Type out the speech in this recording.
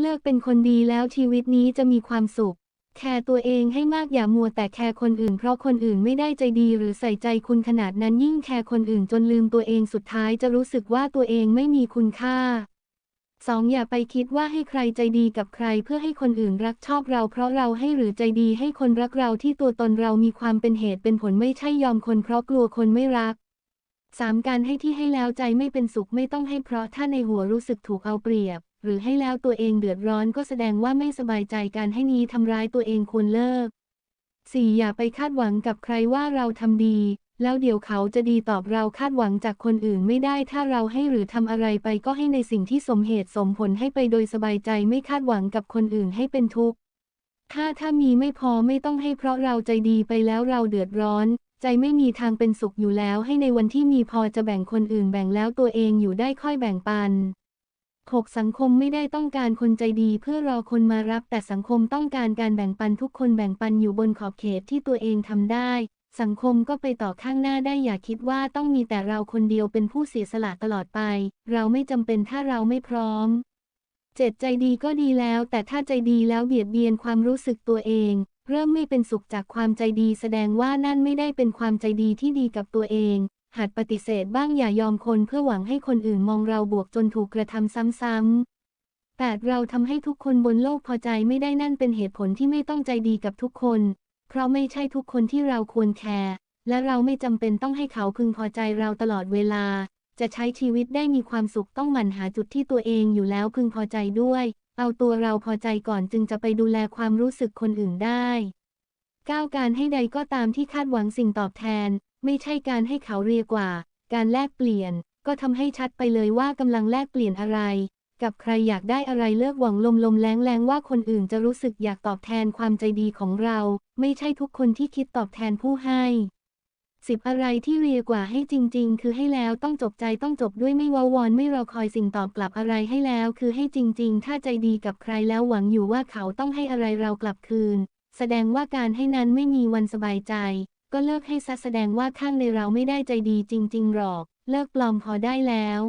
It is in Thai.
เลิกเป็นคนดีแล้วชีวิตนี้จะมีความสุข แคร์ตัวเองให้มากอย่ามัวแต่แคร์คนอื่น เพราะคนอื่นไม่ได้ใจดีหรือใส่ใจคุณขนาดนั้นยิ่งแคร์คนอื่นจนลืมตัวเองสุดท้ายจะรู้สึกว่าตัวเองไม่มีคุณค่า 2. อย่าไปคิดว่าให้ใครใจดีกับใครเพื่อให้คนอื่นรักชอบเรา เพราะเราให้หรือใจดีให้คนรักเราที่ตัวตนเรามีความเป็นเหตุเป็นผลไม่ใช่ยอมคนเพราะกลัวคนไม่รัก 3. การให้ที่ให้แล้วใจไม่เป็นสุขไม่ต้องให้เพราะถ้าในหัวรู้สึกถูกเอาเปรียบ หรือให้แล้วตัวเองเดือดร้อนก็แสดงว่าไม่สบายใจการให้นี้ทำร้ายตัวเองควรเลิก 4. อย่าไปคาดหวังกับใครว่าเราทำดี แล้วเดี๋ยวเขาจะดีตอบเราคาดหวังจากคนอื่นไม่ได้ถ้าเราให้หรือทำอะไรไปก็ให้ในสิ่งที่สมเหตุสมผลให้ไปโดยสบายใจไม่คาดหวังกับคนอื่นให้เป็นทุกข์ถ้าถ้ามีไม่พอไม่ต้องให้เพราะเราใจดีไปแล้วเราเดือดร้อน ใจไม่มีทางเป็นสุขอยู่แล้วให้ในวันที่มีพอจะแบ่งคนอื่นแบ่งแล้วตัวเองอยู่ได้ค่อยแบ่งปัน 6. สังคมไม่ได้ต้องการคนใจดีเพื่อรอคนมารับ แต่สังคมต้องการการแบ่งปันทุกคนแบ่งปันอยู่บนขอบเขตที่ตัวเองทำได้ สังคมก็ไปต่อข้างหน้าได้อย่าคิดว่าต้องมีแต่เราคนเดียวเป็นผู้เสียสละตลอดไป เราไม่จำเป็นถ้าเราไม่พร้อม เจ็ดใจดีก็ดีแล้ว แต่ถ้าใจดีแล้วเบียดเบียนความรู้สึกตัวเอง เริ่มไม่เป็นสุขจากความใจดีแสดงว่านั่นไม่ได้เป็นความใจดีที่ดีกับตัวเอง หัดปฏิเสธบ้างอย่ายอมคนเพื่อหวังให้คนอื่นมองเราบวกจนถูกกระทำซ้ำๆ 8. เราทำให้ทุกคนบนโลกพอใจไม่ได้นั่นเป็นเหตุผลที่ไม่ต้องใจดีกับทุกคน เพราะไม่ใช่ทุกคนที่เราควรแคร์และเราไม่จำเป็นต้องให้เขาพึงพอใจเราตลอดเวลา จะใช้ชีวิตได้มีความสุขต้องหมั่นหาจุดที่ตัวเองอยู่แล้วพึงพอใจด้วย เอาตัวเราพอใจก่อนจึงจะไปดูแลความรู้สึกคนอื่นได้ 9. การให้ใดก็ตามที่คาดหวังสิ่งตอบแทน ไม่ใช่การให้เขาเรียกว่า การแลกเปลี่ยน ก็ทำให้ชัดไปเลยว่ากำลังแลกเปลี่ยนอะไร กับใครอยากได้อะไรเลิกหวังลมลมแรงแรงว่าคนอื่นจะรู้สึกอยากตอบแทนความใจดีของเรา ไม่ใช่ทุกคนที่คิดตอบแทนผู้ให้สิบอะไรที่เรียกว่าให้จริง ๆ คือให้แล้วต้องจบใจต้องจบด้วยไม่วาวอนไม่รอคอยสิ่งตอบกลับอะไรให้แล้วคือให้จริง ๆ ถ้าใจดีกับใครแล้วหวังอยู่ว่าเขาต้องให้อะไรเรากลับคืน แสดงว่าการให้นั้นไม่มีวันสบายใจ ก็เลิกให้ซะแสดงว่าข้างในเราไม่ได้ใจดีจริง ๆ หรอก เลิกปลอมพอได้แล้ว